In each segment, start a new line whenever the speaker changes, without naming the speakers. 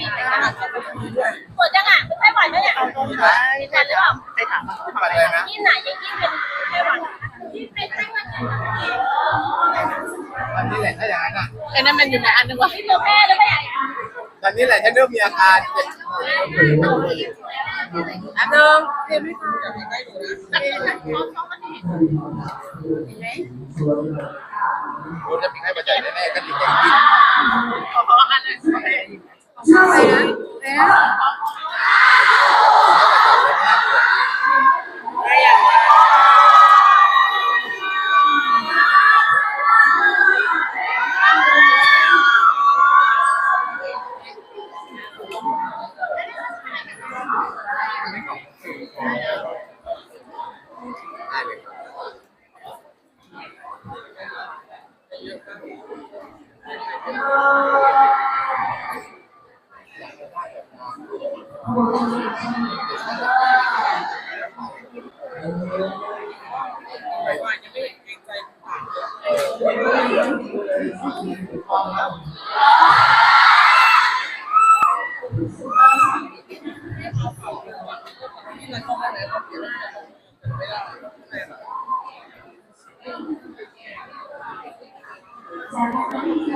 ปิดยังอะเป็นไต้หวันไหมเนี่ยเป็นไต้หนหรือเปล่า
ใครถามมา
อะไรนะ
ยิ่งไหนยิ่งยิ่งเป็นไต้หวันยิ่งเป็นไต้หวัน
ตอนนี้แหละถ้าอย่างนั้นอะ
ไอ้นั่นมันอยู่ในอันนึงวะ
ที่ตัวแม่หรือเปล่า
ตอนนี้แหละฉันเริ่มมีอาการเจ็บ
อันนึง
รู้จะมีให้ประจัยแน่ๆก็ดีกว่า
อะไร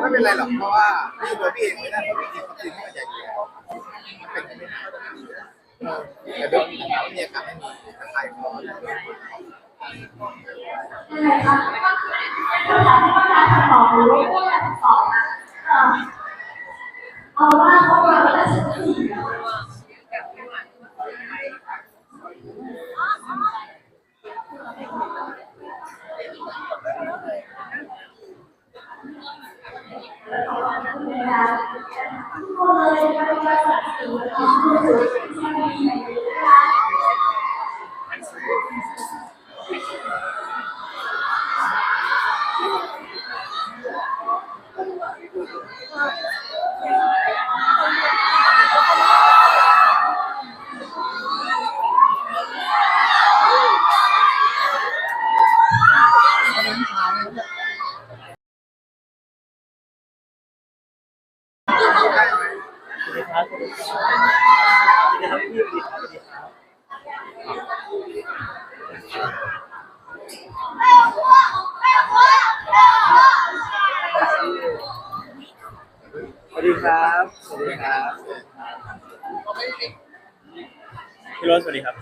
ไม่
เป็นไรหรอกเพราะว่าพี่ตัวพี่เองไม่ได้เพราะพี่กินวัคซีนที่มันใหญ่อยู่แล้วเป็นไม่ได้แต่โดนมีอาการไม่มีตะไคร้คอ
เอาว่า ส
วัสดีครับ สวัสดีครับ พี่รถสวัสดีครับ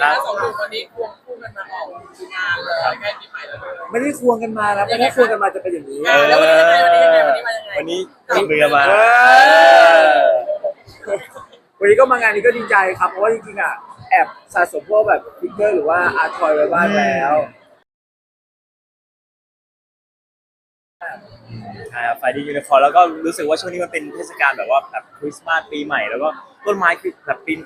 ครับสองหนุ่มวันนี้ควงคู่กันมาออกงานเลยใกล้ปีใหม่แล้วเลย
ไม่ได้ควงกันมานะไม่ได้ควงกันมาจะเป็นอย่างนี้
เออแล้ววันนี้ยังไงวันนี้ยังไงวันนี้มายังไง
วันนี้จับมือกันมา
เอ
วันนี้ก็มางานนี้ก็ดีใจครับ เพราะว่าจริงๆอะแอบสะสมพวกแบบฟิกเกอร์หรือว่าอาร์ตทอยไว้บ้างแล้ว
ใช่ครับไฟดียูนิคอร์แล้วก็รู้สึกว่าช่วงนี้มันเป็นเทศกาลแบบว่าแบบคริสต์มาสปีใหม่แล้วก็ต้นไม้คือแบบปีน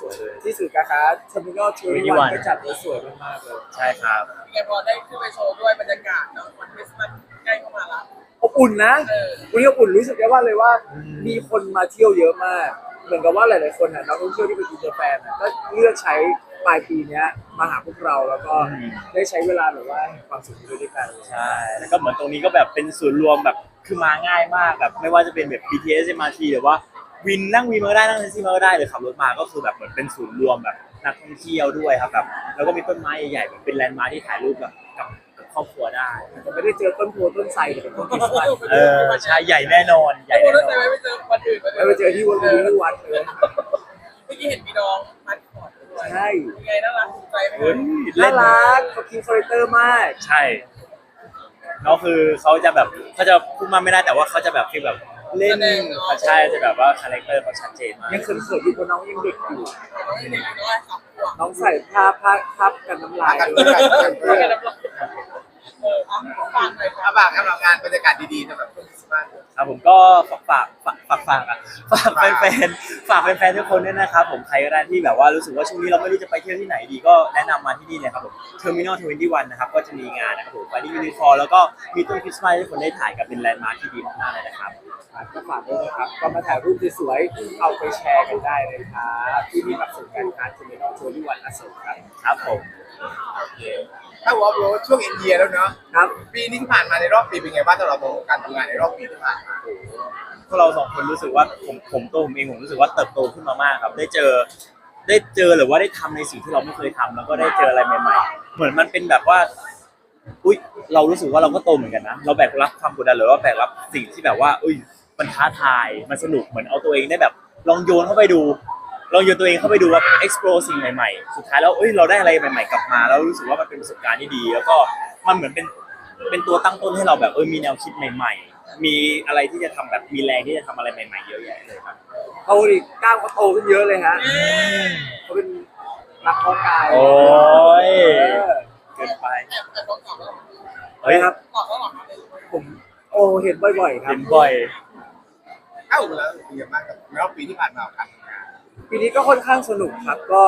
สวยเลย
ที่สื่อการค้าเทอร์มินอลทูริวันก็จัดไว้สวยมากๆเลย
ใช่ครับ
เป็นไงพอได้ขึ้นไปโชว์ด้วยบรรยากาศเนาะวันคริสต์มาสใกล้เข้ามาแล้ว
อบอุ่นนะ
เออ
วันนี้อบอุ่นรู้สึกได้ว่าเลยว่า
อืม
มีคนมาเที่ยวเยอะมาก เหมือนกับว่าหลายๆคนอะนักท่องเที่ยวที่เป็นอินเตอร์แฟนอะก็เลือกใช้ปลายปีเนี้ยมาหาพวกเราแล้วก็ได้ใช้เวลาแบบว่าแห่งความสุขนี้ด้วยกัน
ใช่แล้วก็เหมือนตรงนี้ก็แบบเป็นศูนย์รวมแบบคือมาง่ายมากแบบไม่ว่าจะเป็นแบบ BTS MRT หรือว่า วินนั่งวินมาก็ได้นั่งแท็กซี่มาก็ได้หรือขับรถมาก็คือแบบเหมือนเป็นศูนย์รวมแบบนักท่องเที่ยวด้วยครับแบบแล้วก็มีต้นไม้ใหญ่ๆแบบเป็นแลนด์มาร์คที่ถ่ายรูปกับกับกับครอบครัวได้
แต่ไม่ได้เจอต้นโพต้นไทรแต่เป็นต้นคริสต์มาส
เออใช่ใหญ่แน่นอนใหญ่
ไม่
แน่
รู้
นอน
แต่ไม่ไปเจอวันอื่น
ไม่ไปเจอที่วัดที่วัดเลย
เมื่อกี้เห็นพี่น้องมัดคอร์ดด้วย
ใช่
ยังไงน่ารักถูกใจไหม
เฮ้ย
น่า
เล่น
รักเขาคิดคาแรคเตอร์มาก
ใช่แล้วคือเขาจะแบบเขาจะพูดมาไม่ได้แต่ว่าเขาจะแบบฟีลแบบ เล่นเขาใช่จะแบบว่าคาแรคเตอร์เขาชัดเจนมาก
ยังเขินๆอยู่เพราะน้องยังเด็กอยู่
น้องยังเด็กอยู่ด้วยสองขวบ
น้องใส่ผ้าผ้าพับกันน้ำลาย
กันด้วยกันด้วย
กันน้ำลาย เอออะฟังหน่อยครั
อา
บ
บากสำหรับงานบรรยากาศดีๆสำหรับช่วงคริสต์มาส
ครับผมก็ฝากฝากฝากฝากฝากอะฝากแฟนๆฝากแฟนๆทุกคนด้วยนะครับผมใครก็ได้ที่แบบว่ารู้สึกว่าช่วงนี้เราไม่รู้จะไปเที่ยวที่ไหนดีก็แนะนำมาที่นี่เลยครับผม Terminal 21นตี้วันนะครับก็จะมีงานนะครับผมไปที่ยูนิคอร์แล้วก็มีต้นคริสต์มาสให้ทุกคนได้ถ่ายกับเป็นแลนด์มาร์คที่ดีมากๆเลยนะครับ
ก็ฝากด้วยนะครับ ก็มาถ่ายรูปสวยๆ เอาไปแชร์กันได้เลยครับที่นี่กับศูนย์การค้าเทอร์มินอลโชว์ที่วันอโศกครับ
ครับผม
โอเคถ้าวอล์กโรดช่วงเอ็นเยียแล้วเนาะ
ครับ
ปีนี้ที่ผ่านมาในรอบปีเป็นไงบ้างสำหรับการทำงานในรอบปีที่ผ่านมา
พวกเราสองคนรู้สึกว่าผมผมตัวผมเองผมรู้สึกว่าเติบโตขึ้นมามากครับ ได้เจอได้เจอหรือว่าได้ทำในสิ่งที่เราไม่เคยทำแล้วก็ได้เจออะไรใหม่ๆ เหมือนมันเป็นแบบว่า อุ้ยเรารู้สึกว่าเราก็โตเหมือนกันนะเราแบกรับความกดดันหรือว่าแบกรับสิ่งที่แบบว่า อุ้ยมันท้าทายมันสนุกเหมือนเอาตัวเองได้แบบ ลองโยนเข้าไปดูลองโยนตัวเองเข้าไปดูว่า explore สิ่งใหม่ๆ สุดท้ายแล้วเอ้ยเราได้อะไรใหม่ๆ กลับมา แล้วรู้สึกว่ามันเป็นประสบการณ์ที่ดี แล้วก็ มันเหมือนเป็นเป็นตัวตั้งต้นให้เราแบบเออมีแนวคิดใหม่ ๆ มีอะไรที่จะทำแบบมีแรงที่จะทำอะไรใหม่ๆเยอะแยะเลยครับ
โตดิกล้ามเขาโตขึ้นเยอะเลยฮะเขาเป็นนักเพาะกาย
โอ้ย
เออ
เกินไป
แต่แต่ต้องตอบแล้ว
เฮ้ยครับ
ตอบแล้วหรอครับ
ผมโอ้เห็นบ่อยๆครับ
เห็นบ่อย
เอ้าแล้วเป็นยังไงบ้างกับรอบปีที่ผ่านมาของการทำงาน
ปีนี้ก็ค่อนข้างสนุกครับก็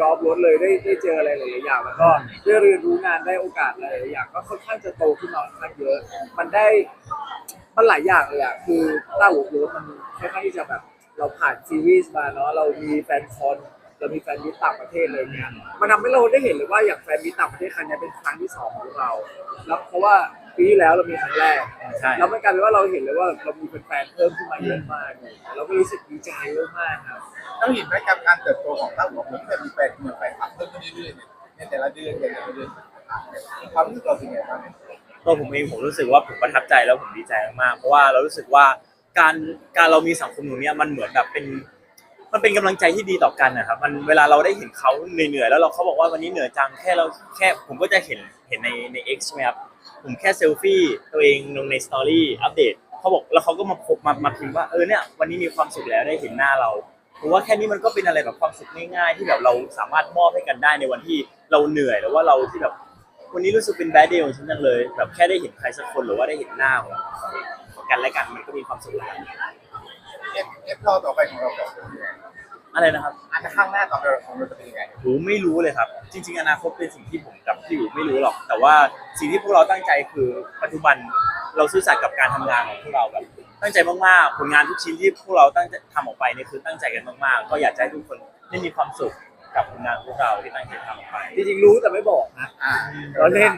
รอบรถเลยได้ได้เจออะไรหลายๆอย่าง แล้วก็ได้เรียนรู้งานได้โอกาสอะไรหลายๆอย่าง ก็ค่อนข้างจะโตขึ้นมาค่อนข้างเยอะ มันได้มันหลายอย่างเลยอะคือต้าหัวรถมันค่อนข้างที่จะแบบเราผ่านซีรีส์มาเนาะเรามีแฟนคอนเรามีแฟนมิตรต่างประเทศอะไรเงี้ยมันทำให้เราได้เห็นเลยว่าอย่างแฟนมิตรต่างประเทศครั้งนี้เป็นครั้งที่สองของเราแล้วเพราะว่าปีที่แล้วเรามีครั้งแรก
ใช่
แล้วมันกลายเป็นว่าเราเห็นเลยว่าเรามีแฟนๆเพิ่มขึ้นมาเยอะมากเลยเราก็รู้สึกดีใจเยอะมากครับ
ต้องเห็นไหมกับการเติบโตของเต้าหัวผมที่มีแฟนเหมือนแฟนคลับเพิ่มขึ้นเรื่อยๆเนี่ยในแต่ละเดือนแต่ละเดือนความรู้สึกเราเป็นไงบ้าง
ตัวผมเองผมรู้สึกว่าผมประทับใจแล้วผมดีใจมากๆเพราะว่าเรารู้สึกว่าการการเรามีสังคมตรงเนี้ยมันเหมือนแบบเป็น มันเป็นกำลังใจที่ดีต่อกันนะครับ มันเวลาเราได้เห็นเขาเหนื่อยๆแล้วเราเขาบอกว่าวันนี้เหนื่อยจังแค่เราแค่ผมก็จะเห็นเห็นในใน X ใช่ไหมครับผมแค่เซลฟี่ตัวเองลงในสตอรี่อัปเดตเขาบอกแล้วเขาก็มาพบมามาพิมพ์ว่าเออเนี่ยวันนี้มีความสุขแล้วได้เห็นหน้าเรา ผมว่าแค่นี้มันก็เป็นอะไรแบบความสุขง่ายๆ ที่แบบเราสามารถมอบให้กันได้ในวันที่เราเหนื่อยหรือว่าเราที่แบบวันนี้รู้สึกเป็นแบดเดย์ของฉันจังเลย แบบแค่ได้เห็นใครสักคนหรือว่าได้เห็นหน้าของของกันและกันมันก็มีความสุขแล้ว
เอฟเอฟรอต่อไปของเราต่อเป็นยังไง
อะไรนะครับ
อันข้างหน้าต่อไปของเราจะเป็นยังไง
ผมไม่รู้เลยครับ จริง ๆ อนาคตเป็นสิ่งที่ผมกับพี่อยู่ไม่รู้หรอก แต่ว่าสิ่งที่พวกเราตั้งใจคือปัจจุบันเราซื่อสัตย์กับการทำงานของพวกเราแบบ ตั้งใจมากๆผลงานทุกชิ้นที่พวกเราตั้งใจทำออกไปเนี่ยคือตั้งใจกันมากๆ ก็อยากจะให้ทุกคนได้มีความสุขกับผลงานของพวกเราที่ตั้งใจทำออกไป
จริงๆรู้แต่ไม่บอกนะ
อ่า
เราเล่น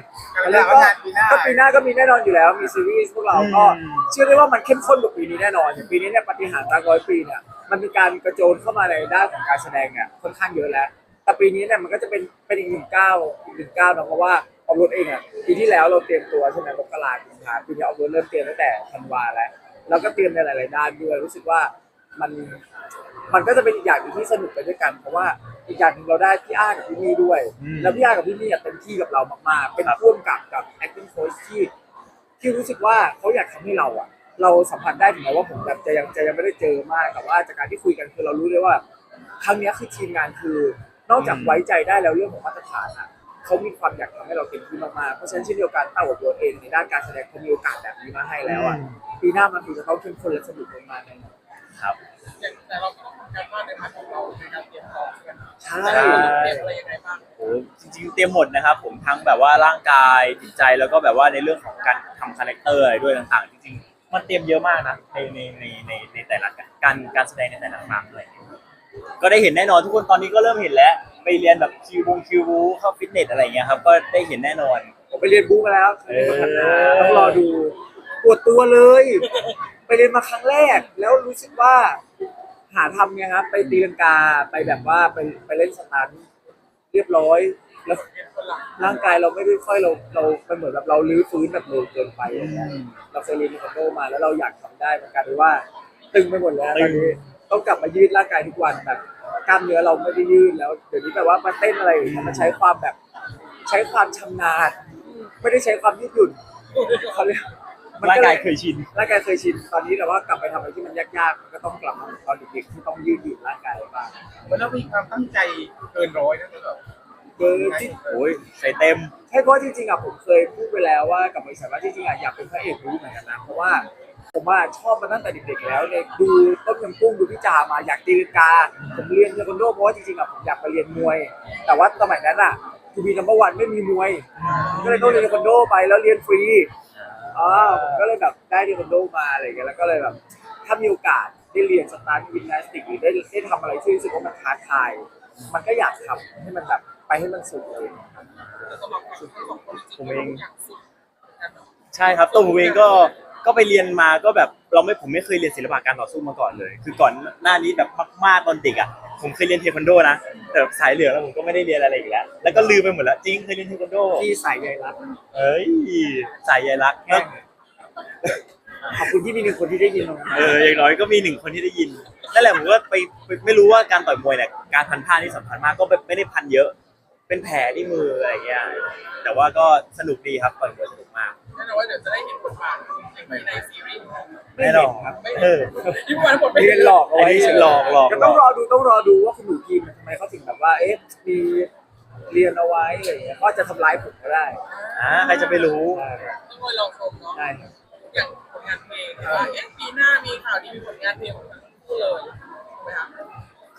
กันแล้วงานปีหน้า
ก็ปีหน้าก็มีแน่นอนอยู่แล้วมีซีรีส์พวกเราก็
อืม
เชื่อได้ว่ามันเข้มข้นกว่าปีนี้แน่นอนอย่างปีนี้เนี่ยปฏิหารย์รักร้อยปีเนี่ยมันมีการกระโจนเข้ามาในด้านของการแสดงเนี่ยค่อนข้างเยอะแล้ว แต่ปีนี้เนี่ยมันก็จะเป็นเป็นอีกหนึ่งก้าวอีกหนึ่งก้าวเนอะเพราะว่าออฟรถเองอะปีที่แล้วเราเตรียมตัวใช่ไหมมกราคมปีนี้ออฟรถเริ่มเตรียมตั้งแต่ธันวาแล้ว แล้วก็เตรียมในหลาย ๆ ด้านด้วยรู้สึกว่ามันมันก็จะเป็นอีกอย่างหนึงที่สนุกไปด้วยกัน เพราะว่าอีกอย่างหนึงเราได้พี่อ้ากับพี่มี่ด้วย
อืม
แล้วพี่อ้ากับพี่มี่อะเต็มที่กับเรามาก ๆ เป็นพ่วงกับกับ acting coach ที่ที่รู้สึกว่าเขาอยากทำให้เราอะเราสัมผัสได้ถึงแม้ว่าผมแบบจะยังจะยังไม่ได้เจอมากแต่ว่าจากการที่คุยกันคือเรารู้เลยว่า ครั้งเนี้ยคือทีมงานคือนอกจากไว้ใจได้แล้วเรื่องของมาตรฐานอะ เขามีความอยากทำให้เราเต็มที่มากๆเพราะฉะนั้นเช่นเดียวกันเต้ากับตัวเองในด้านการแสดงเขามีโอกาสแบบนี้มาให้แล้วอะปีหน้ามันถือจะต้องเข้มข้นและสนุกมากๆแน่นอน
ครับ
แต่เราก็ต้องทำการบ้านในพาร์ทของเราในการเตรียมตัวกัน
ใช่
แต่เราเตรียมอะไรยังไงบ้าง
โอ้จริงๆเตรียมหมดนะครับ ผมทั้งแบบว่าร่างกายจิตใจแล้วก็แบบว่าในเรื่องของการทำคาแรคเตอร์อะไรด้วยต่างๆ จริงๆ มันเตรียมเยอะมากนะในในในในในแต่ละการการแสดงในแต่ละครั้งอะไรอย่างเงี้ยก็ได้เห็นแน่นอนทุกคนตอนนี้ก็เริ่มเห็นแล้ว ไปเรียนแบบคิวบงคิวบูเข้าฟิตเนสอะไรอย่างเงี้ยครับ ก็ได้เห็นแน่นอน
ผมไปเรียนบู๊มาแล้ว
เออ
ต้องรอดูปวดตัวเลย ไปเรียนมาครั้งแรก แล้วรู้สึกว่า หาทำไงครับไปตีลังกาไปแบบว่าไปไปเล่นสตันท์เรียบร้อย แล้วร่างกายเราไม่ได้ค่อยเราเราเป็นเหมือนแบบเราลื้อฟื้นแบบเร็วเกินไปอย่างเงี้ยเราเคยเรียนเทควันโดมาแล้วเราอยากทำได้มันกลายเป็นว่า ตึงไปหมดแล้วตอนนี้ต้องกลับมายืดร่างกายทุกวันแบบ กล้ามเนื้อเราไม่ได้ยืดแล้วเดี๋ยวนี้แบบว่ามาเต้นอะไรอย่างเงี้ยมันใช้ความแบบ ใช้ความชำนาญไม่ได้ใช้ความยืดหยุ่นเขาเรียกมัน
ร่าง
ก็เล
กาย
ย
เคยชิน
ร่างกายเคยชินตอนนี้แต่ว่ากลับไปทำอะไรที่มันยากๆมันก็ต้องกลับมาเหมือนตอนเด็กๆที่ต้องยืดหยุ่นร่างกายบ้าง
มันต้องมีความตั้งใจเกินร้อยนะคือแบบ
เกินที่
โอ้ยใส่เต็ม
ใช่เพราะจริงๆอะผมเคยพูดไปแล้วว่ากับบริษัทว่าจริงๆอะอยากเป็นพระเอกรู้เหมือนกันนะเพราะว่า ผมอะชอบมาตั้งแต่เด็กๆแล้วเนี่ยดูต้มยำกุ้งดูพี่จามาอยากตีลังกาผมเรียนเทควันโดเพราะว่าจริงๆอะผมอยากไปเรียนมวย แต่ว่าสมัยนั้นอะทูบีนัมเบอร์วันไม่มีมวย ก็เลยต้องเรียนเทควันโดไปแล้วเรียนฟรีอ่าผมก็เลยแบบได้เทควันโดมาอะไรอย่างเงี้ยแล้วก็เลยแบบถ้ามีโอกาสได้เรียนสตาร์ทยิมนาสติกหรือได้ได้ทำอะไรที่รู้สึกว่ามันท้าทาย มันก็อยากทำให้มันแบบไปให้มันสุดเลย
แต่สำหรับเราทั้งสองคนจริงๆ
ผมเอง
อยากสุดกันเนาะ
ใช่ครับตัวผมเองก็ ก็ไปเรียนมาก็แบบเราไม่ผมไม่เคยเรียนศิลปะการต่อสู้มาก่อนเลย คือก่อนหน้านี้แบบมากๆตอนเด็กอะผมเคยเรียนเทควันโดนะแต่แบบสายเหลืองแล้วผมก็ไม่ได้เรียนอะไรอีกแล้วแล้วก็ลืมไปหมดแล้วจริงเคยเรียนเทควันโด
ที่ใส่ใยรัก
เอ้ยสายใยรัก
แห้งขอบคุณที่มีหนึ่งคนที่ได้ยินตรงนี้
เอออย่างน้อยก็มีหนึ่งคนที่ได้ยินนั่นแหละผมก็ไปไปไม่รู้ว่าการต่อยมวยเนี่ยการพันผ้านี่สำคัญมากก็แบบไม่ได้พันเยอะ เป็นแผลที่มืออะไรเงี้ยแต่ว่าก็สนุกดีครับต่อยมวยสนุกมาก
แน่นอน ว่าเดี๋ยวจะได้เห็นบทบาทอย่างนี้ในซีรีส์ของเรา
ไม่
แน่น
เห็
อน
นครับ
เออ
ที่วันบทไม่
เรียนหลอกเอา
อัน
ไว้
นี้หลอกหลอก
ก็
หล
ต้อ
องก
รอดูต้องรอดูว่าคุณหนูทีมทำไมเขาถึงแบบว่าเอ๊ะมีเรียนเอาไว้อะไรอย่างเงี้ยก็จะทำร้ายผมก็ได้
อ่าใครจะไปรู้
ใช่ครับ
ต้องคอยลองชมเนาะ
ใช่ครับ
อย่างผลงานเพลงเห็นว่าเอ๊ะปีหน้ามีข่าวดีมีผลงานเพลงของทั้งคู่เลยถูกไหมครับ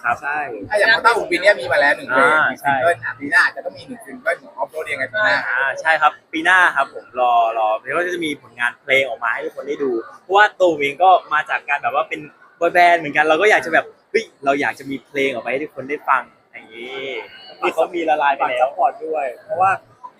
ครับ
ใช่
ถ้าอย่างของเต้าหูปีเนี้ยมีมาแล้วหนึ่งเพลง
อ่า
มี
ใช่
ซิงเกิลอะปีหน้าอาจจะต้องมีหนึ่งซิงเกิลของออฟโรดยังไงปีหน้า
อ่าใช่ครับ ปีหน้าครับผมรอรอเพราะว่าจะมีผลงานเพลงออกมาให้ทุกคนได้ดู เพราะว่าตัวผมเองก็มาจากการแบบว่าเป็นบอยแบนด์เหมือนกันเราก็อยากจะแบบเฮ้ยเราอยากจะมีเพลงออกไปให้ทุกคนได้ฟังอย่างนี้ที่เขามีละลายไป
ฝาก
แล้
ซั
ว
พพอร์ตด้วย เพราะว่า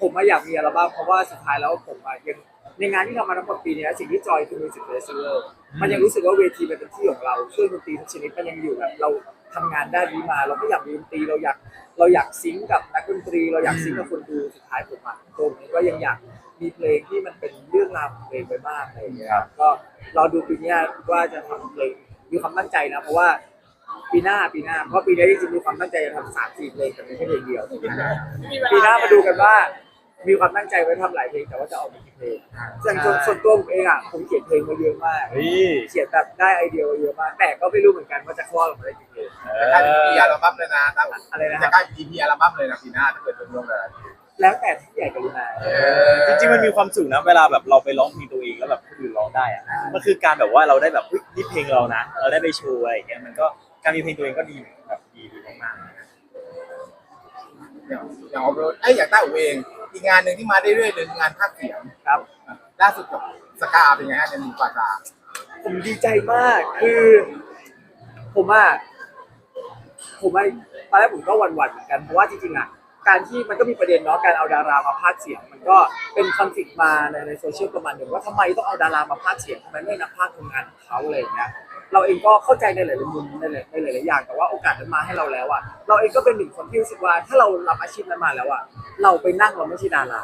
ผมอะอยากมีอัลบั้มเพราะว่าสุดท้ายแล้วผมอะยังในงานที่ทำมาทั้งหมดปีเนี้ยสิ่งที่จอยคือมิวสิกเฟสติวัลมันยังรู้สึกว่าเวทีมันเป็นที่ของเราเครื่องดนตรีทุกชนิดมันยังอยู่แบบเรา ทำงานด้านนี้มา เราก็อยากมีดนตรีเราอยากเราอยากซิงก์กับนักดนตรี เราอยากซิงก์กับคนดูสุดท้ายผมอะตัวผมเองก็ยังอยากมีเพลงที่มันเป็นเรื่องราวของเพลงไปบ้างอะไรอย่างเงี้ยครับก็รอดูปีเนี้ยว่าจะทำเพลงมีความตั้งใจนะ เพราะว่าปีหน้าปีหน้าเพราะปีนี้จริงๆมีความตั้งใจจะทำสามสี่เพลงแต่ไม่ใช่เพลงเดียว
ไม่มีเวลา
ปีหน้ามาดูกันว่า มีความตั้งใจไว้ทำหลายเพลงแต่ว่าจะออกมากี่เพลงส่วนส่วนส่วนตัวผมเองอะผมเขียนเพลงมาเยอะมาก
เฮ้ย
เขียนแบบได้ไอเดียมาเยอะมากแต่ก็ไม่รู้เหมือนกันว่าจะคลอดออกมาได้กี่เพลง
เอ
จะกลายเป็น
อ
พีอัลบั้มเลยนะเต้าหู
อะไรนะค
จะ
รับ
กลายเป็นพีอัลบั้มเลยนะปีหน้าถ้าเกิดเป็นรวมเลย
แล้วแต่ที่ใหญ่กรุณา
เออ
จริงๆมันมีความสุขนะเวลาแบบเราไปร้องเพลงตัวเองแล้วแบบคนอื่นร้องได้อะมันคือการแบบว่าเราได้แบบเฮ้ยนี่เพลงเรานะ เราได้ไปโชว์อะไรอย่างเงี้ยมันก็การมีเพลงตัวเองก็ดีแบบดีดีมากๆ
อย่างอย่างออฟโรดไอ้ยอย่างเต้าหูเอง อีกงานหนึ่งที่มาได้เรื่อยๆเลยคืองานภาคเสียง
ครับ
ล่าสุดกับสกาเป็นไงฮะในมือปาตา
ผมดีใจมากคือ ผมอะผมอะตอนแรกผมก็หวั่นๆเหมือนกันเพราะว่าจริงๆอะการที่มันก็มีประเด็นเนาะการเอาดารามาพากย์เสียง มันก็เป็นคอนฟ lict มาในในโซเชียลประมาณหนึ่งว่าทำไมต้องเอาดารามาพากย์เสียงทำไมไม่นักพากย์ทำงานของเขาอะไรอย่างเงี้ย เราเองก็เข้าใจในหลายๆมุมในหลายในหลายๆอย่างแต่ว่าโอกาสนั้นมาให้เราแล้วอะเราเองก็เป็นหนึ่งคนที่รู้สึกว่าถ้าเรารับอาชีพนั้นมาแล้วอะเราไปนั่งเราไม่ใช่ดารา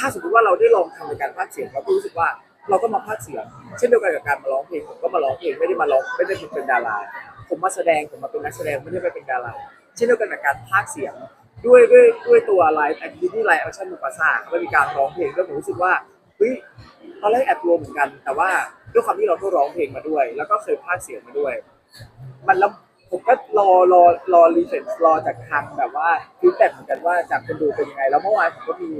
ถ้าสมมติว่าเราได้ลองทำในการพากย์เสียงเราก็รู้สึกว่าเราก็มาพากย์เสียงเช่นเดียวกันกับการมาร้องเพลงผมก็มาร้องเพลงไม่ได้มาร้องไม่ได้เป็นดาราผมมาแสดงผมมาเป็นนักแสดงไม่ได้ไปเป็นดาราเช่นเดียวกันกับการพากย์เสียงด้วยด้วยด้วยตัวไลฟ์แอคทิวิตี้ไลฟ์แอคชั่นมูฟาซ่าเขามีการร้องเพลงด้วยผมรู้สึกว่าเฮ้ยตอนแรกแอบกลัวเหมือนกัน แต่ว่า ด้วยความที่เราก็ร้องเพลงมาด้วย แล้วก็เคยพากย์เสียงมาด้วย มันแล้วผมก็รอรอรอรีเฟรชรอจากทางแบบว่าฟีดแบ็กเหมือนกันว่าจากคนดูเป็นยังไง แล้วเมื่อวานผมก็มี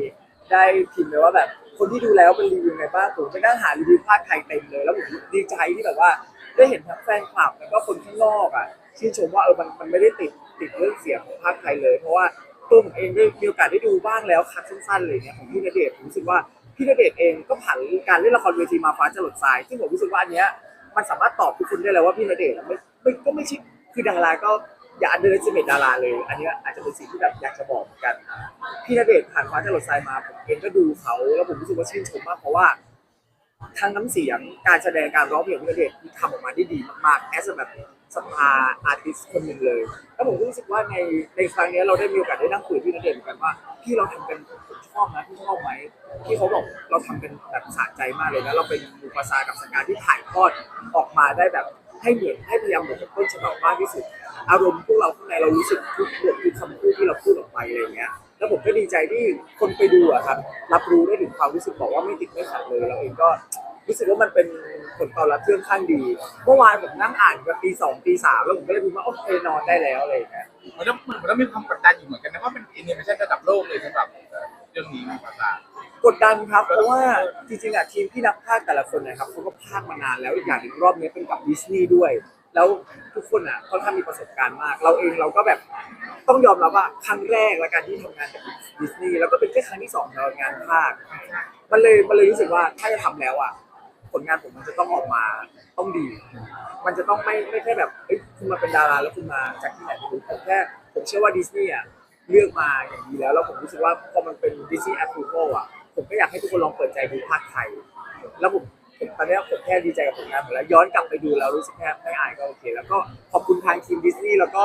ได้พิมพ์เลยว่าแบบคนที่ดูแล้วเป็นรีวิวไงบ้างผมไปนั่งหารีวิวภาคไทยเต็มเลย แล้วผมดีใจที่แบบว่า ได้เห็นทั้งแฟนคลับแล้วก็คนข้างนอกอะชื่นชมว่าเออมันมันไม่ได้ติดติดเรื่องเสียงของภาคไทยเลย เพราะว่าตัวผมเองได้มีโอกาสได้ดูบ้างแล้วคัดสั้นๆเลยเนี่ยของพี่ณเดชน์ผมรู้สึกว่า พี่ณเดชน์เองก็ผ่านการเล่นละครเวทีมาฟ้าจรดทรายซึ่งผมรู้สึกว่าอันเนี้ยมันสามารถตอบทุกคนได้แล้วว่าพี่ณเดชน์อะไม่ไม่ก็ไม่ใช่คือดาราก็อย่าอันเดอร์เสเมดาราเลย อันเนี้ยอาจจะเป็นสิ่งที่แบบอยากจะบอกเหมือนกันพี่ณเดชน์ผ่านฟ้าจรดทรายมาผมเองก็ดูเขาแล้วผมรู้สึกว่าชื่นชมมากเพราะว่าทั้งน้ำเสียงการแสดงการร้องเพลงของพี่ณเดชน์ที่ทำออกมาได้ดีมากๆแอสแบบ สภาอาร์ติสคนหนึ่งเลย แล้วผมก็รู้สึกว่าในในครั้งนี้เราได้มีโอกาสได้นั่งคุยกับพี่ณเดชน์เหมือนกันว่าพี่เราทำกันผมชอบนะพี่ชอบไหมที่เขาบอกเราทำกันแบบสะใจมากเลยนะเราเป็นมูฟาซากับสังการที่ถ่ายทอดออกมาได้แบบให้เหมือนให้พยายามเหมือนกับต้นฉบับมากที่สุด อารมณ์พวกเราข้างในเรารู้สึกทุกบททุกคำพูดที่เราพูดออกไปอะไรอย่างเงี้ย แล้วผมก็ดีใจที่คนไปดูอะครับ รับรู้ได้ถึงความรู้สึกบอกว่าไม่ติดไม่ขัดเลยเราเองก็ รู้สึกว่ามันเป็นผลตอบรับที่ค่อนข้างดี เมื่อวานผมนั่งอ่านกันตีสองตีสามแล้วผมก็เลยรู้ว่าโอเคนอนได้แล้วอะไรอย่างเงี้ย
มันต้องมันต้องมีความกดดันอยู่เหมือนกันนะเพราะมันอินเนี่ยไม่ใช่ระดับโลกเลยสำหรับเรื่องนี้ภาษา
กดดันครับ เพราะว่าจริงๆอะทีมที่นักพากย์แต่ละคนนะครับเขาก็พากย์มานานแล้วอีกอย่างหนึ่งรอบนี้เป็นกับดิสนีย์ด้วย แล้วทุกคนอะค่อนข้างมีประสบการณ์มาก เราเองเราก็แบบต้องยอมรับว่าครั้งแรกและการที่ทำงานกับดิสนีย์แล้วก็เป็นแค่ครั้งที่สองในงานภาคมันเลยมันเลยรู้สึกว่าถ้าจะทำแล้วอะ ผลงานผมมันจะต้องออกมาต้องดี มันจะต้องไม่ไม่ใช่แบบเอ้ยคุณมาเป็นดาราแล้วคุณมาจากที่ไหนไม่รู้ผมแค่ผมเชื่อว่าดิสนีย์อะเลือกมาอย่างดีแล้วแล้วผมรู้สึกว่าพอมันเป็นดิสนีย์แอปพลิเคอะผมก็อยากให้ทุกคนลองเปิดใจดูภาคไทย แล้วผมผม ตอนนี้ผมแค่ดีใจกับผลงานผมแล้วย้อนกลับไปดูแล้วรู้สึกแค่ไม่อายก็โอเค แล้วก็ขอบคุณทางทีมดิสนีย์แล้วก็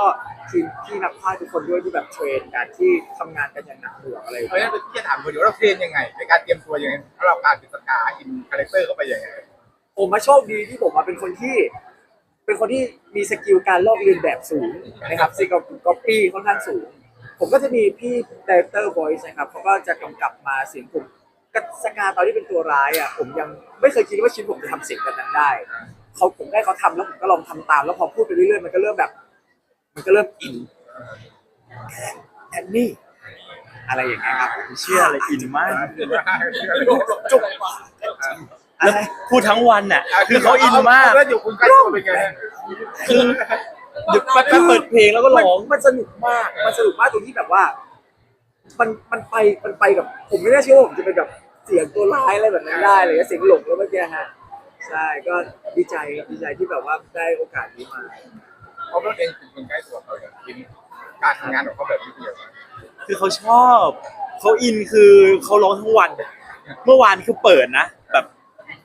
ทีมที่นักพากย์ทุกคนด้วยที่แบบเทรนการที่ทำงานกันอย่างหนักหน่วงอะไรอย่าง
เพราะ
เงี้
ฉะ
ย
นั้นที่จะถามคนเดียวเราเทรนยังไง ในการเตรียมตัวยังไงถ้าเราการเป็นสกาอินคาแรคเตอร์เข้าไปยังไง
ผมมาโชคดีที่ผมมาเป็นคนที่ เป็นคนที่มีสกิลการลอกเลียนแบบสูงนะครับสกิลก๊อปปี้ค่อนข้างสูง ผมก็จะมีพี่ดีเรคเตอร์ voice นะครับเขาก็จะกำกับมาเสียงผม กับสกาตอนที่เป็นตัวร้ายอะผมยังไม่เคยคิดว่าชีวิตผมจะทำเสียงแบบนั้นได้เขาผมได้เขาทำแล้วผมก็ลองทำตาม แล้วพอพูดไปเรื่อยๆมันก็เริ่มแบบ มันก็เริ่มอินแอนนี่อะไรอย่างเงี้ยครับ
เชื่ออะไรอินมาก
จบอะ
แล้ว
ไร
พูดทั้งวันน่ะ คือเขาอินมาก
แล้วอยู่คุณใกล้ตัวเป็นไง
คือหยุดแป๊บๆเปิดเพลงแล้วก็ร้อง
มันมันสนุกมาก มันสนุกมากตรงที่แบบว่า มันมันไปมันไปกับ ผมไม่น่าเชื่อว่าผมจะเป็นแบบ เสียงตัวร้ายอะไรแบบนั้นได้เลยเสียงหลงแล้วเมื่อกี้ฮะใช่ก็ดีใจครับดีใจที่แบบว่าได้โอกาสนี้มา
เพราะเราเองเป็นคนใกล้ตัวเขาอย่างทีมการทำงานของเขาแบบนี้เดียว
คือเขาชอบเขาอินคือเขาร้องทั้งวัน เมื่อวานคือเปิดนะ แบบ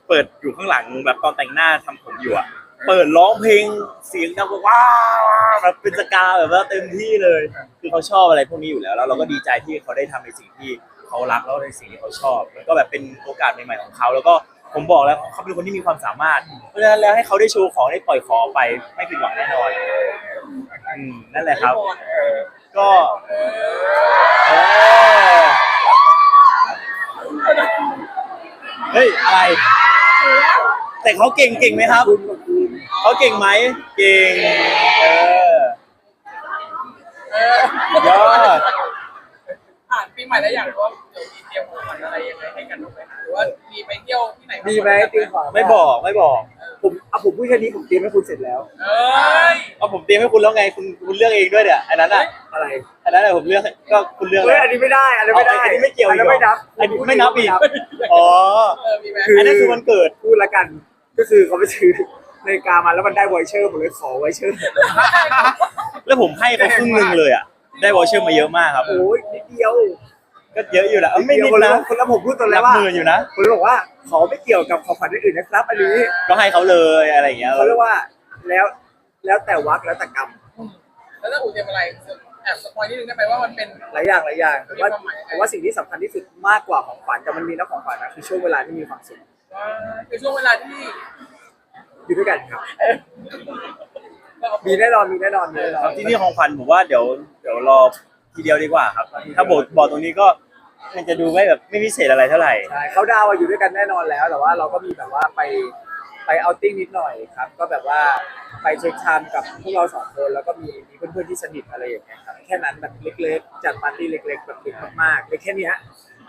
เปิดอยู่ข้างหลังแบบตอนแต่งหน้าทำผมอยู่อะเปิดร้องเพลงเสียงดังว้าวแบบเป็นสกาแบบว่าเต็มที่เลย คือเขาชอบอะไรพวกนี้อยู่แล้วแล้วเราก็ดีใจที่เขาได้ทำในสิ่งที่ เขารักแล้วในสิ่งที่เขาชอบแล้วก็แบบเป็นโอกาสใหม่ๆของเขาแล้วก็ผมบอกแล้วเขาเป็นคนที่มีความสามารถ เพราะฉะนั้นแล้วให้เขาได้โชว์ของได้ปล่อยของไปไม่ผิดหวังแน่นอนอืมนั่นแหละครับ ก็เออเฮ้ยอะไร แต่เขาเก่งเก่งไหมครับเขาเก่งไหมเก่งเออยอด
ผ่านปีใหม่แล้วอยากรู้ว่าเดี๋ยวมีเตรียมของขวัญอะไรยังไงให้กันบ้างไหมคะหรือว่ามีไปเที่ยวที่ไหน
มีไหมตีขวา
ไม่บอกไม่บอก
ผมเอาผมพูดแค่นี้ผมเตรียมให้คุณเสร็จแล้ว
เอ้ย
เอาผมเตรียมให้คุณแล้วไงคุณคุณเลือกเองด้วยเนี่ยอันนั้นอะ
อะไร
อันนั้นอะผมเลือกก็คุณเลือก
เฮ้ย
แล้ว
อันนี้ไม่ได้อันนี้ไม่ได้
อันนี้ไม่เกี่ยว
อันนี้ไม่นับ
อันนี้ไม่นับอีกอ๋อ
เออมีไหม
คือ
อันนั้นคือวันเกิด
พูดละกัน ก็คือเขาไปซื้อนาฬิกามาแล้วมันได้ไวเชอร์ผมเลยขอไวเชอร์
แล้วผมให้เขาครึ่งหนึงเลยอะ ได้วอเชอร์มาเยอะมากครับ
โอ้ยนิดเดียว
ก็เยอะอยู่แหละเอ้าไม่นิด
คน
นะ
ละคนละผมพูดตอนแร
นั
ก
บ
ว่า
หมื่นอยู่นะ
ผมเลยบอกว่าขอไม่เกี่ยวกับของขวัญอื่นๆนะครับอันนี้
ก็ให้เขาเลยอะไรอย่างเงี้ย
เขาเรียกว่าแล้วแล้วแต่วักแล้วแต่กรรม
แล้วถ้าอู๋เตรียมอะไรแอบสปอยนิดนึงได้ไหมว่ามันเป็น
หลายอย่างหลายอย่างแต่ว่า
มีความหมายยังไง
แต่ว่าสิ่งที่สำคัญที่สุดมากกว่าของขวัญแต่มันมีนะของขวัญนะคือช่วงเวลาที่มีความสุข
ว่าคือช่วงเวลาที่
อยู่ด้วยกันครับ มีแน่นอนมีแน่นอนมีแน่นอน
ที่นี่ของขวัญผมว่าเดี๋ยวเดี๋ยวรอทีเดียวดีกว่าครับ ถ้าบอกบอกตรงนี้ก็มันจะดูไม่แบบไม่พิเศษอะไรเท่าไหร่
ใช่เขาดาวน์อะอยู่ด้วยกันแน่นอนแล้ว แต่ว่าเราก็มีแบบว่าไปไปเอาติ้งนิดหน่อยครับ ก็แบบว่าไปเช็คไทม์กับพวกเราสองคนแล้วก็มีมีเพื่อนๆที่สนิทอะไรอย่างเงี้ยครับแค่นั้นแบบเล็กๆจัดปาร์ตี้เล็กๆแบบเล็กมากๆเล็กแค่เนี้ย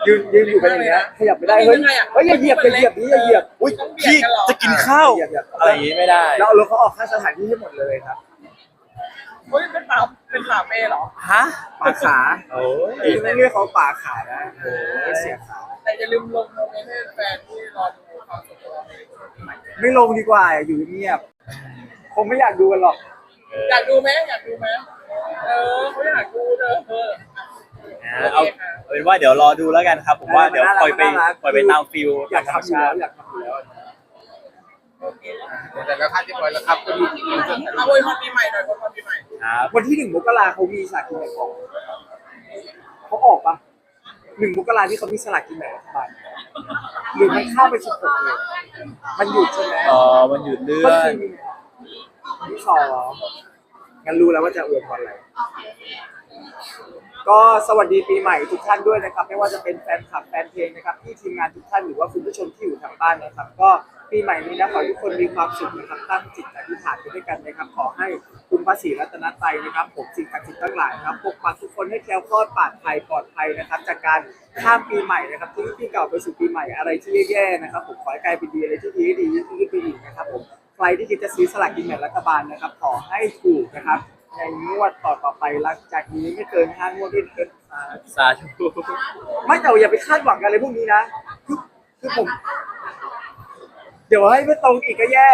ยืนยืนอยู่กันอย่างเงี้ยขยับไม่ได้เฮ้ยเฮ้ยอย่าเหยียบอย่าเหยียบนี่อย่าเหยียบ
อุ้ยพี่จะกินข้าว
อย่าเหยียบ
อะไรอย่างงี้ไม่ได้
แล้วเอารถเขาออกค่าสถานที่ให้หมดเลยครับ
เฮ้ยเป็นป่าเป็นป่าเป้เหรอ
ฮะ
ป่าขา
โอ้ย
ไม่เรียกเขาป่าขานะโอ้ยเสียขา
แต่อย่าลืมลงโมเมนต์ให้แฟนที่รอดูความสุขของเราในช่วงปีใหม่
ไม่ลงดีกว่าอยู่เงียบคงไม่อยากดูกันหรอก
อยากดูไหมอยากดูไหมเออเขาอยากดูเด้อเออ
นะเอาเอาเป็นว่าเดี๋ยวรอดูแล้วกันครับ ผมว่าเดี๋ยวปล่อยไปปล่อยไปตามฟิล
อยาก
ธรรม
ทำอยู่
ชา
แล้ว
ติ
อยากทำอยู่แล้ว
แต่แล้วค่าที่ปล่อยแล้วครับก็มีอีกเรื่อง
เอาอวยพรปีใหม่หน่อยอวยพรปีใหม่
ครับ
วันที่หนึ่งมกราเขามีสลากกินแบ่งออกเขาออกปะหนึ่งมกราที่เขามีสลากกินแบ่งรัฐบาลหรือมันข้ามไปสิบหกเลยมันหยุดใช่ไหม
อ๋อมันหยุดเลื่อ
ก็
น
คือมีที่สองงั้นรู้แล้วว่าจะอวยพรอะไร ก็สวัสดีปีใหม่ทุกท่านด้วยนะครับ ไม่ว่าจะเป็นแฟนคลับแฟนเพลงนะครับที่ทีมงานทุกท่านหรือว่าคุณผู้ชมที่อยู่ทางบ้านนะครับ ก็ปีใหม่นี้นะขอให้ทุกคนมีความสุขนะครับตั้งจิตอธิษฐานไปด้วยกันนะครับ ขอให้คุณพระศรีรัตนตรัยนะครับผมสิ่งศักดิ์สิทธิ์ทั้งหลายนะครับปกปักทุกคนให้แคล้วคลอดปลอดภัยปลอดภัยนะครับ จากการข้ามปีใหม่นะครับที่ที่เก่าไปสู่ปีใหม่อะไรที่แย่ๆนะครับ ผมขอให้กลายเป็นดีอะไรที่ดีดียิ่งขึ้นไปอีกนะครับผมใครที่คิดจะซื้อสลากกินแบ่งรัฐบาลนะครับ ขอให้ถูกนะครับ ในงวดต่อๆไปหลังจากนี้ไม่เกินห้างวดที่เกินอ่า
สาธุ
ไม่แต่อย่าไปคาดหวังกันอะไรพวกนี้นะคือคือผม เดี๋ยวให้ไม่ตรงอีกก็แย่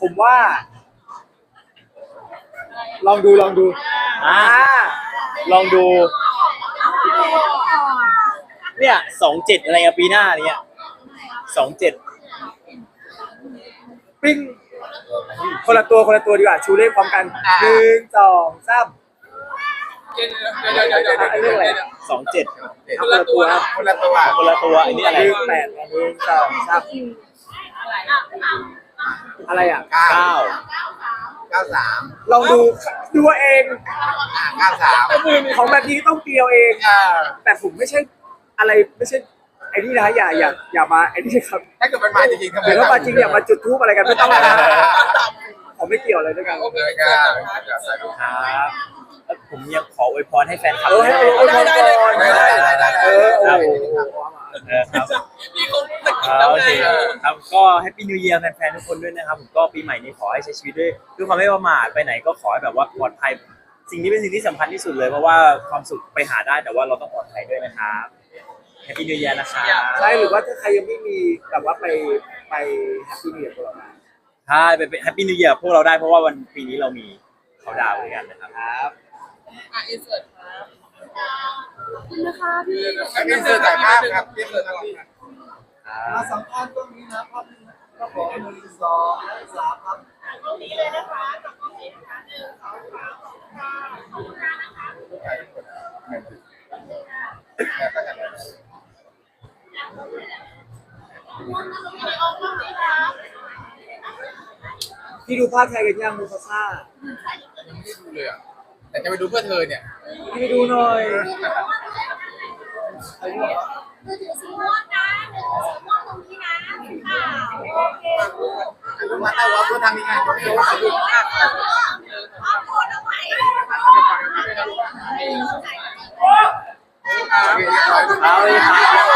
ผมว่า ลองดูลองดู
อ่า
อ่า
ลองดู เนี่ยสองเจ็ดอะไรอะปีหน้าเนี่ยสองเจ็ด
ปิ้ง คนละตัวคนละตัวดีกว่าชูเลขพร้อมกันหนึ่งสองสาม
เดี๋ยวเดี๋ยวเดี๋ยวเดี๋ยวเดี๋ยว
อันนี้อะไร
สองเจ็ด
เอาคนละตัวครับ
คนละตัว
คนละตัวอันนี้อะไร
หนึ่งแปดหนึ่งสองสามอะไรอะ
เก้า
เก้า
เก้าสาม
ลองดูดูเอาเอง
อ่าเก้าสาม
ของแบบนี้ต้องเตียวเอง
อ่า
แต่ผมไม่ใช่อะไรไม่ใช่ ไอ้นี่นะอย่าอย่าอย่ามาไอ้นี่ครับ
ถ้าเกิดมันมาจริงๆทำไม
เดี๋ยวถ้ามาจริงอย่ามาจุดทูบอะไรกันไม่ต้องนะผมไม่เกี่ยวอะไรด้วยกัน
โอเค
เก้า
ครับแล้วผมยังขออวยพรให้แฟนคลับ
เออให้
ด้วย
โอ้ยก่อนเออโอ้โห
เออครับ
พี่คงตะกิด
อ่า
แล้ว
โอ
ไง
เคครับก็แฮปปี้นิว e ย r แฟนๆทุกคนด้วยนะครับผมก็ปีใหม่นี้ขอให้ใช้ชีวิตด้วยด้วยความไม่ประมาทไปไหนก็ขอให้แบบว่าปลอดภัยสิ่งนี้เป็นสิ่งที่สำคัญที่สุดเลยเพราะว่าความสุขไปหาได้แต่ว่าเราต้องปลอดภัยด้วยนะครับ แฮปปี้นิว e ย r นะครับ
ใช่หรือว่าถ้าใครยังไม่มีแบบว่าไปไปแฮปปี้เนียร์พวกเรามา
ใช่ไปแฮปปี้นิว e ย r พวกเราได้เพราะว่าวันปีนี้เรามีเขาดาวน์ด้วยกันนะครับ
ครับ
อะอินเสิร์ตครับ
แล้วพี่เสื้อถ่ายภาพครับพี่เสื้อถ่ายภาพ
มาสัมภาษณ์ตรงนี้นะภาพนี้นะก็ขอหนึ่งสองและสามครับ
ตรงนี้เลยนะคะจากตรงนี้นะคะหนึ่งสองสามขอบคุณค่ะขอบคุณนะคะ
พี่ ดูภาพไทยกันยังมูฟาซ่า
ยังไม่ได้ดูเลยอะแต่จะไปดูเพื่อเธอเนี่ย
พี่ไปดูหน่อย
มือถือสีม่วงนะมือถือสีม่วงตรงนี้นะค่ะโอเค
ดูมาแต่ว่าเพื่อทางนี้ไงก็ไม่รู้ว่าดู
เอาโพดเอาไว้
เอาเลยครับ